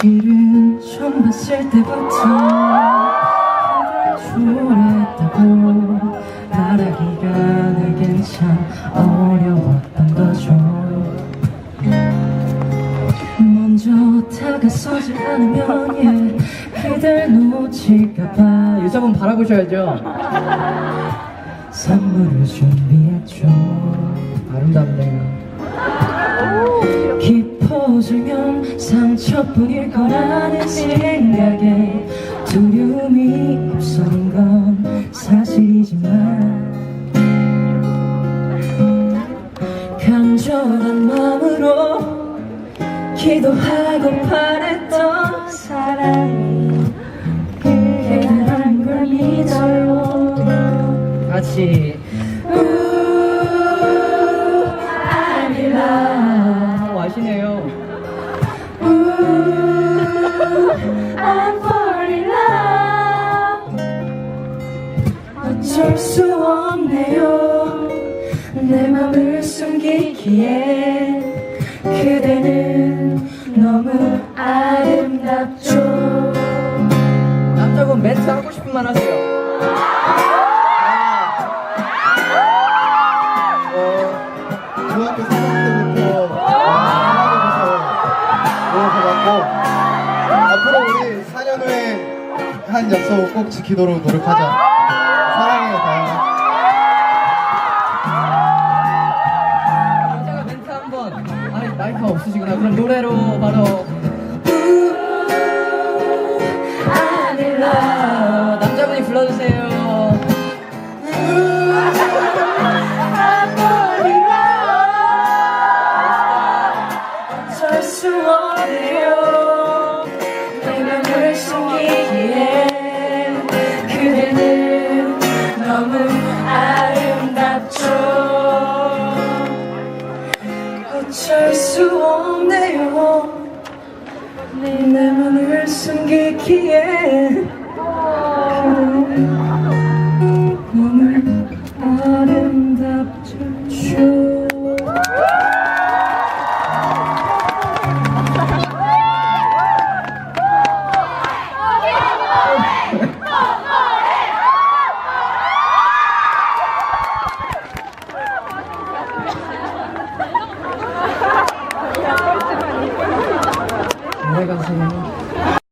실은 처음 봤을 때부터 그댈 좋아했다고 말하기가 내겐 참 어려웠던 거죠 먼저 다가서지 않으면 예, 그댈 놓칠까봐 여자분 바라보셔야죠. 선물을 준비했죠 아름답네요. 깊어지면 상처뿐일 거라는 생각에 두려움이 없어진 건 사실이지만 간절한 마음으로 기도하고 바랬던 사랑이 그대란 걸 믿어요 같이. 내 맘을 숨기기에 그대는 너무 아름답죠. 남자분 멘트 하고 싶은 말 하세요. 어, 중학교 3학년 때부터 사랑해서. 노력해봤고 앞으로 우리 4년 후에 한 약속 꼭 지키도록 노력하자 없으시구나. 그럼 노래로 바로. In love 어, 남자분이 불러주세요. 어쩔 수 없네요. 내 맘을 숨기기에